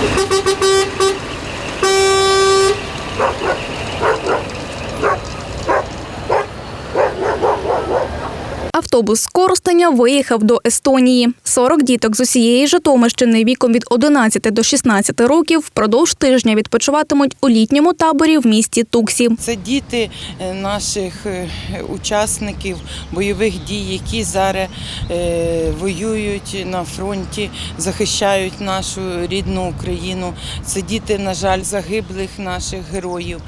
Thank you. Автобус з Коростеня виїхав до Естонії. 40 діток з усієї Житомирщини віком від 11 до 16 років впродовж тижня відпочиватимуть у літньому таборі в місті Туксі. Це діти е, наших е, учасників бойових дій, які зараз е, воюють на фронті, захищають нашу рідну Україну. Це діти, на жаль, загиблих наших героїв.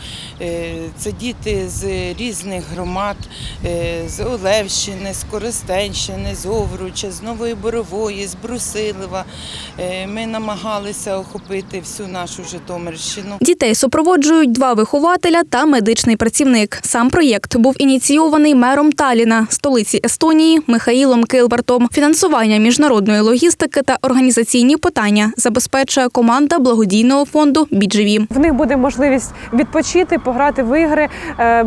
Це діти з різних громад, з Олевщини, з Коростенщини, з Овруча, з Нової Борової, з Брусилова. Е, Ми намагалися охопити всю нашу Житомирщину. Дітей супроводжують два вихователя та медичний працівник. Сам проєкт був ініційований мером Таліна, столиці Естонії, Михаїлом Килбартом. Фінансування міжнародної логістики та організаційні питання забезпечує команда благодійного фонду «Біджеві». В них буде можливість відпочити, пограти в ігри, е,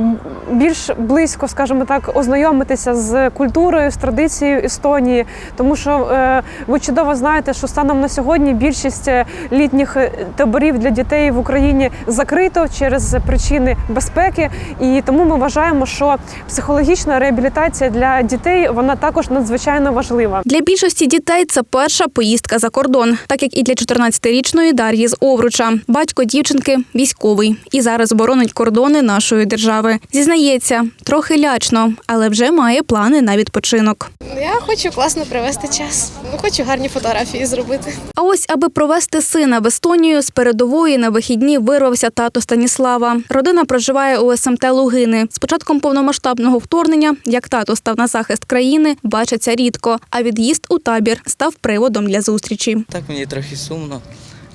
більш близько, скажімо так, ознайомитися з культурою, з традицією Естонії. Тому що е, ви чудово знаєте, що станом на сьогодні більшість е, літніх е, таборів для дітей в Україні закрито через причини безпеки. І тому ми вважаємо, що психологічна реабілітація для дітей вона також надзвичайно важлива. Для більшості дітей це перша поїздка за кордон, так як і для 14-річної Дар'ї з Овруча. Батько дівчинки військовий і зараз боронить кордони нашої держави. Зізнається, трохи лячно, але вже має плани на відпочинок. Я хочу класно провести час. Ну, хочу гарні фотографії зробити. А ось, аби провести сина в Естонію, з передової на вихідні вирвався тато Станіслава. Родина проживає у СМТ Лугини. З початком повномасштабного вторгнення, як тато став на захист країни, бачаться рідко. А від'їзд у табір став приводом для зустрічі. Так мені трохи сумно,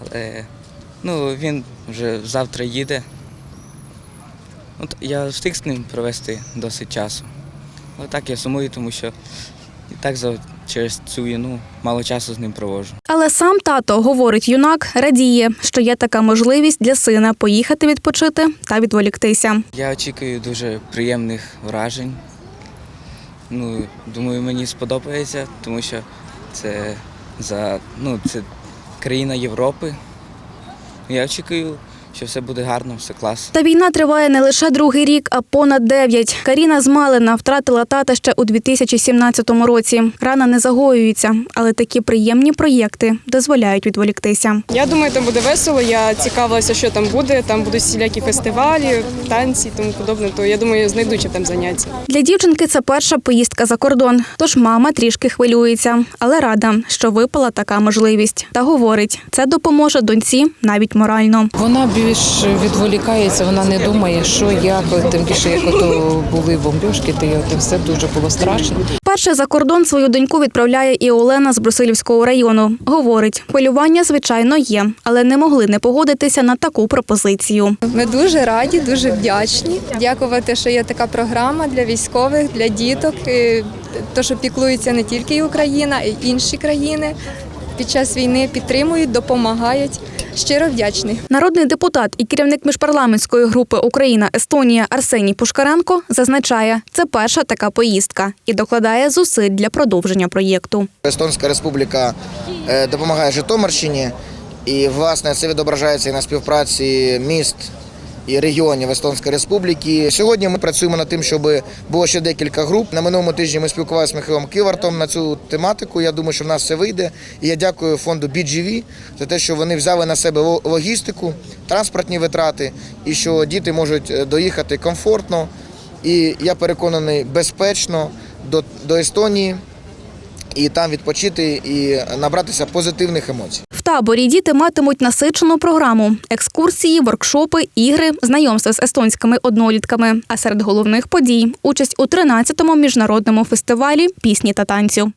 але ну, він вже завтра їде. От я встиг з ним провести досить часу. Але так я сумую, тому що і так за, через цю війну мало часу з ним проводжу. Але сам тато, говорить юнак, радіє, що є така можливість для сина поїхати відпочити та відволіктися. Я очікую дуже приємних вражень. Ну, думаю, мені сподобається, тому що це за ну, це країна Європи. Я очікую, що все буде гарно, все класно. Та війна триває не лише другий рік, а понад дев'ять. Каріна з Малина втратила тата ще у 2017 році. Рана не загоюється, але такі приємні проєкти дозволяють відволіктися. Я думаю, там буде весело. Я цікавилася, що там буде. Там будуть всілякі фестивалі, танці і тому подобне. То я думаю, знайду чим там заняття. Для дівчинки це перша поїздка за кордон, тож мама трішки хвилюється, але рада, що випала така можливість. Та говорить, це допоможе доньці навіть морально. Вона більш відволікається, вона не думає, що як, тим більше як ото були бомбіжки, то це все дуже було страшно. Перше за кордон свою доньку відправляє і Олена з Брусилівського району. Говорить, хвилювання, звичайно, є, але не могли не погодитися на таку пропозицію. Ми дуже раді, дуже вдячні. Дякувати, що є така програма для військових, для діток. І То, що піклується не тільки Україна, а й інші країни. Під час війни підтримують, допомагають. Щиро вдячні. Народний депутат і керівник міжпарламентської групи Україна Естонія Арсеній Пушкаренко зазначає, це перша така поїздка і докладає зусиль для продовження проєкту. Естонська республіка е, допомагає Житомирщині, і власне це відображається і на співпраці міст і регіонів Естонської республіки. Сьогодні ми працюємо над тим, щоб було ще декілька груп. На минулому тижні ми спілкувалися з Михайлом Кивартом на цю тематику. Я думаю, що в нас все вийде. І я дякую фонду BGV за те, що вони взяли на себе ло- логістику, транспортні витрати, і що діти можуть е, доїхати комфортно і я переконаний безпечно до, до Естонії і там відпочити і набратися позитивних емоцій. Таборі діти матимуть насичену програму: екскурсії, воркшопи, ігри, знайомства з естонськими однолітками. А серед головних подій участь у 13-му міжнародному фестивалі пісні та танцю.